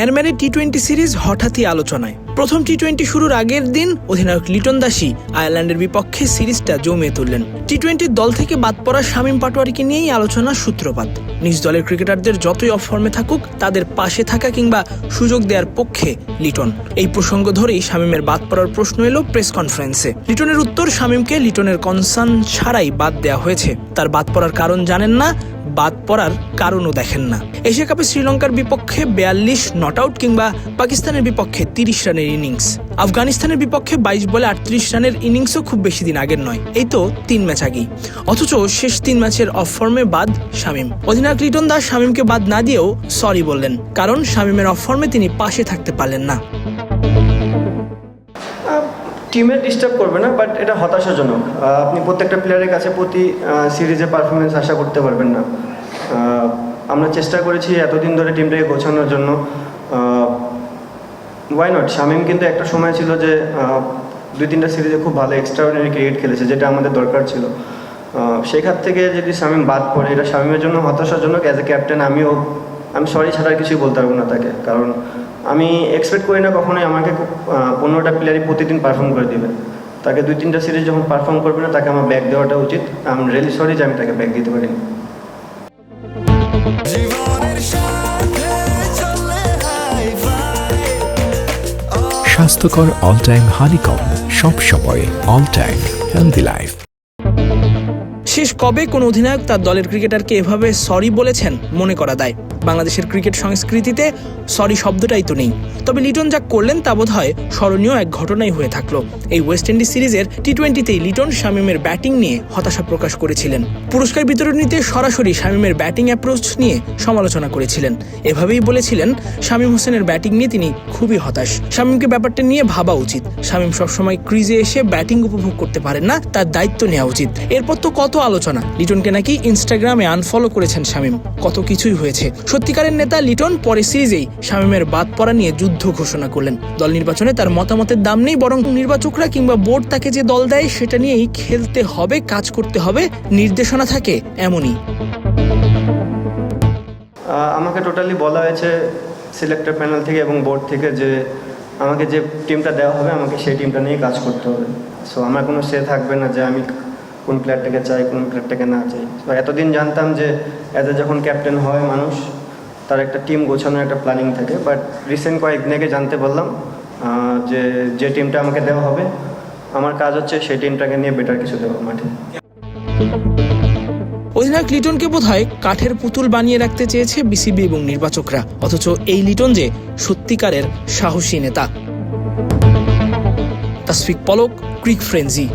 ম্যারম্যানের T twenty series হঠাৎই আলোচনায়। প্রথম টি টোয়েন্টি শুরুর আগের দিন অধিনায়ক লিটন দাসী আয়ারল্যান্ডের বিপক্ষে সিরিজটা জমিয়ে তুললেন। টি টোয়েন্টির দল থেকে বাদ পড়া শামীম পাটোয়ারিকে নিয়েই আলোচনার সূত্রপাত। নিজ দলের ক্রিকেটারদের যতই অফ ফর্মে থাকুক, তাদের পাশে থাকা কিংবা সুযোগ দেওয়ার পক্ষে লিটন। এই প্রসঙ্গ ধরেই শামীমের বাদ পড়ার প্রশ্ন এলো প্রেস কনফারেন্সে। লিটনের উত্তর শামীমকে লিটনের কনসার্ন ছাড়াই বাদ দেওয়া হয়েছে। তার বাদ পড়ার কারণ জানেন না বাদ পড়ার কারণও দেখেন না। এশিয়া কাপে শ্রীলঙ্কার বিপক্ষে বিয়াল্লিশ নট আউট কিংবা পাকিস্তানের বিপক্ষে তিরিশ রানের ইনিংস আফগানিস্তানের বিপক্ষে বাইশ বলে আটত্রিশ রানের ইনিংসও খুব বেশি দিন আগের নয়। এই তো তিন ম্যাচ আগেই। অথচ শেষ তিন ম্যাচের অফ ফর্মে বাদ শামীম। অধিনায়ক লিটন দাস শামীমকে বাদ না দিয়েও সরি বললেন, কারণ শামীমের অফ ফর্মে তিনি পাশে থাকতে পারলেন না। টিমে ডিস্টার্ব করবে না বাট এটা হতাশাজনক। আপনি প্রত্যেকটা প্লেয়ারের কাছে প্রতি সিরিজে পারফরমেন্স আশা করতে পারবেন না। আমরা চেষ্টা করেছি এতদিন ধরে টিমটাকে গোছানোর জন্য। ওয়াই নট শামিম কিন্তু একটা সময় ছিল যে দুই তিনটা সিরিজে খুব ভালো এক্সট্রাঅর্ডিনারি ক্রিকেট খেলেছে, যেটা আমাদের দরকার ছিল। সেখান থেকে যদি শামিম বাদ পড়ে, এটা শামিমের জন্য হতাশাজনক। অ্যাজ এ ক্যাপ্টেন আমিও আমি সরি ছাড়া কিছুই বলতে পারব না তাকে। কারণ আমি এক্সপেক্ট করি না কখনোই আমাকে পনেরোটা প্লেয়ারই প্রতিদিন পারফর্ম করে দিবে। তাকে দুই তিনটা সিরিজ যখন পারফর্ম করবে না, তাকে আমার ব্যাগ দেওয়াটা উচিত। আমি রিয়েলি সরি যে আমি তাকে ব্যাগ দিতে পারিনি। স্বাস্থ্যকর অল টাইম হানিকম সব সময় অল টাইম হেলদি লাইফ শেষ কবে কোন অধিনায়ক তার দলের ক্রিকেটারকে এভাবে সরি বলেছেন মনে করা দেয়? বাংলাদেশের ক্রিকেট সংস্কৃতিতে সরি শব্দটাই তো নেই। তবে লিটন যা করলেন তা বোধ হয় স্মরণীয় এক ঘটনাই হয়ে থাকল। এই ওয়েস্ট ইন্ডিজ সিরিজের টি টোয়েন্টিতেই লিটন শামীমের ব্যাটিং নিয়ে হতাশা প্রকাশ করেছিলেন। পুরস্কার বিতরণীতে সরাসরি শামীমের ব্যাটিং অ্যাপ্রোচ নিয়ে সমালোচনা করেছিলেন। এভাবেই বলেছিলেন শামীম হোসেনের ব্যাটিং নিয়ে তিনি খুবই হতাশ। শামীমকে ব্যাপারটা নিয়ে ভাবা উচিত। শামীম সবসময় ক্রিজে এসে ব্যাটিং উপভোগ করতে পারেন না, তার দায়িত্ব নেওয়া উচিত। এরপর তো কত আলোচনা। লিটনকে নাকি ইনস্টাগ্রামে আনফলো করেছেন শামীম। কত কিছুই হয়েছে। সত্যিকারের নেতা লিটন পরে সিরিজেই শামীমের বাদ পড়া নিয়ে যুদ্ধ ঘোষণা করলেন। দল নির্বাচনে তার মতামতের দাম নেই, বরং নির্বাচকরা কিংবা বোর্ড তাকে যে দল দেয়, সেটা নিয়েই খেলতে হবে, কাজ করতে হবে, নির্দেশনা থাকে এমনই। আমাকে টোটালি বলা হয়েছে সিলেক্টর প্যানেল থেকে এবং বোর্ড থেকে যে আমাকে যে টিমটা দেওয়া হবে, আমাকে সেই টিমটা নিয়ে কাজ করতে হবে। সো আমার কোনো সে থাকবে না যে আমি কোন প্লেয়ারটাকে চাই কোন প্লেয়ারটাকে না চাই। তো এতদিন জানতাম যে অ্যাজ এ যখন ক্যাপ্টেন হয় মানুষ তার একটা টিম গোছানোর একটা প্ল্যানিং থাকে। বাট রিসেন্ট কয়েকদিন আগে জানতে আহ, যে যে টিমটা আমাকে দেওয়া হবে আমার কাজ হচ্ছে সেই টিমটাকে নিয়ে বেটার কিছু দেওয়া মাঠে। অধিনায়ক লিটনকে বোধহয় কাঠের পুতুল বানিয়ে রাখতে চেয়েছে বিসিবি এবং নির্বাচকরা অথচ এই লিটন যে সত্যিকারের সাহসী নেতা। তাসফিক পলক ক্রিক ফ্রেন্সি।